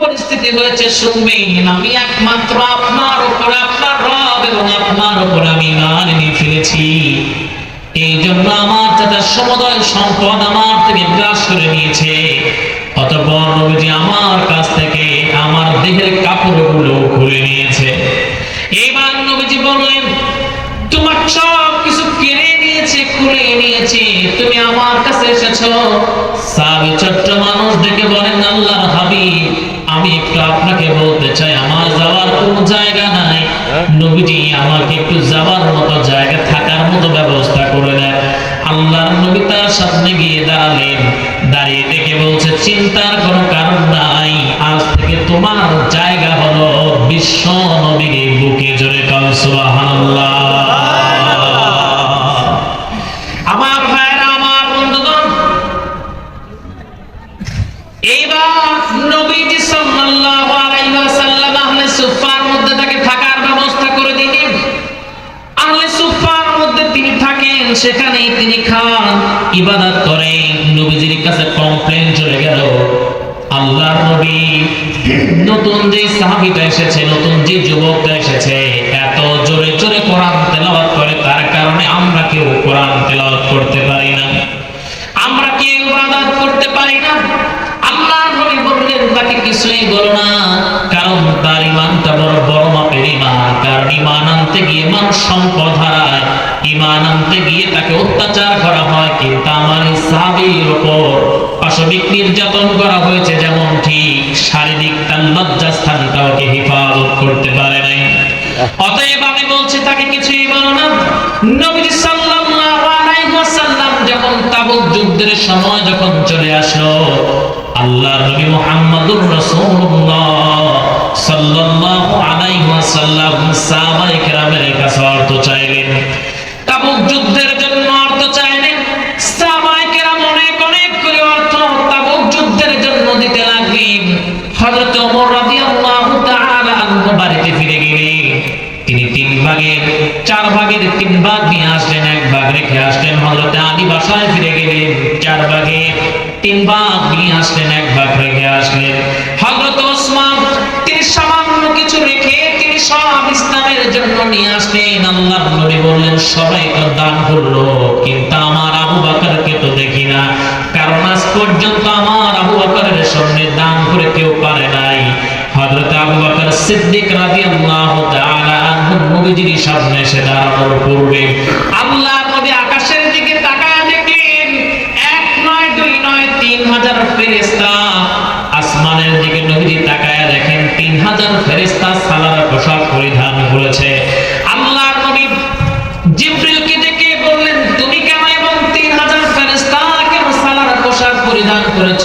পরিস্থিতি হয়েছে শুনবেন আমি একমাত্র আপনার উপর, আপনার রব এবং আপনার উপর আমি ইমান নিয়ে ফেলেছি। এই জন্য আমার চাচার সমুদয় সম্পদ আমার থেকে গ্রাস করে নিয়েছে। অতঃপর নবীজি আমার কাছ থেকে আমার দেহের কাপড়গুলো খুলে নিয়েছে। এইবার নবীজি বললেন, তোমার সব কিছু কেড়ে নিয়েছে, খুলে নিয়েছে। তুমি আমার কাছে এসেছ। সাবি ছোট্ট মানুষ দেখে বলেন আল্লাহ হাবিব আমি একটু আপনাকে বলতে চাই আমার যাওয়ার কোনো জায়গা নাই নবীজি আমাকে একটু যাওয়ার মতো জায়গা থাকার মতো ব্যবস্থা করে দেন আল্লাহর নবী তার সামনে গিয়ে দাঁড়ালেন। দাঁড়িয়ে দেখে বলছে, চিন্তার কোনো কারণ নাই। আজ থেকে তোমার জায়গা হলো বিশ্ব নবীর বুকে জোরে কাল সুবহানাল্লাহ। আমার ভাইরা, আমার বন্ধুগণ, এইবার নবীজি সাল্লাল্লাহু আলাইহি ওয়াসাল্লাম ইবাদত করেন নবীজির কাছে কমপ্লেন চলে গেল। আল্লাহর নবী নতুন যে সাহাবীটা এসেছে, নতুন যে যুবকটা এসেছে, এত জোরে জোরে কোরআন তেলাওয়াত করে, তার কারণে আমরা কেউ কোরআন তেলাওয়াত করতে পারি না। আমরা কেউ ইবাদত করতে পারি না। আল্লাহর নবী বললেন তাকে কিছুই বলো না, কারণ তার ইমানটা বড় বড় মাপের ইমান কারণ ইমান আনতে গিয়ে মানুষ সম্পদ হারায় ইমান আনতে গিয়ে তাকে অত্যাচার করা হয়, কিন্তু আমার এই সাহাবীর উপর পাশবিক নির্যাতন করা হয়েছে যেমন ঠিক শারীরিক তার লজ্জাস্থানটাও কে হেফাজত করতে পারে নাই। অতএব আমি বলছি, তাকে কিছুই বলো না। নবী সাল্লাল্লাহু আলাইহি ওয়াসাল্লাম যখন তাবুক যুদ্ধের সময় যখন চলে আসলো, আল্লাহর নবী মুহাম্মদুর রাসূলুল্লাহ সাল্লাল্লাহু আলাইহি ওয়াসাল্লাম সাহাবায়ে কেরামের কাছে অর্থ চাইলেন তাবুক যুদ্ধের জন্য অর্থ চাইলেন সাহাবায়ে কেরাম অনেক অনেক করে অর্থ তাবুক যুদ্ধের জন্য দিতে লাগলেন হযরত ওমর রাদিয়াল্লাহু তাআলা আনহু বাড়িতে ফিরে গেলেন তিনি ভাগের চার ভাগের তিন ভাগ নিয়ে আসলেন, এক ভাগ রেখে আসলেন, হযরত আলী বাসায় ফিরে গেলেন, চার ভাগের তিন ভাগ নিয়ে আসলেন, এক ভাগ রেখে আসলেন। হযরত ওসমান, তিনি সামান্য কিছু রেখে তিনি সব ইসলামের জন্য নিয়ে আসলেন। আল্লাহ নবী বললেন, সবাই তো দান করল, কিন্তু আমার আবু বকরকে তো দেখি না। কারণ আজ পর্যন্ত আমার নবীজির সামনে এসে দাঁড়ানোর পূর্বে আল্লাহ নবী আকাশের দিকে তাকায় দেখলেন, এক নয়, দুই নয়, তিন হাজার ফেরেশতা। আসমানের দিকে নবীজি তাকায় দেখেন, তিন হাজার ফেরেশতা সালার পোশাক পরিধান করেছে। আল্লাহ নবী জিব্রিলকে বললেন, তুমি কেন এবং তিন হাজার ফেরেশতা কেন সালার পোশাক পরিধান করেছ?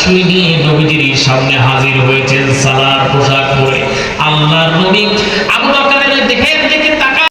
সুই নিয়ে নবীজির সামনে হাজির হয়েছেন, সালার পোশাক পরে। আল্লাহর নবী আবু বকরের দেখেন দেখে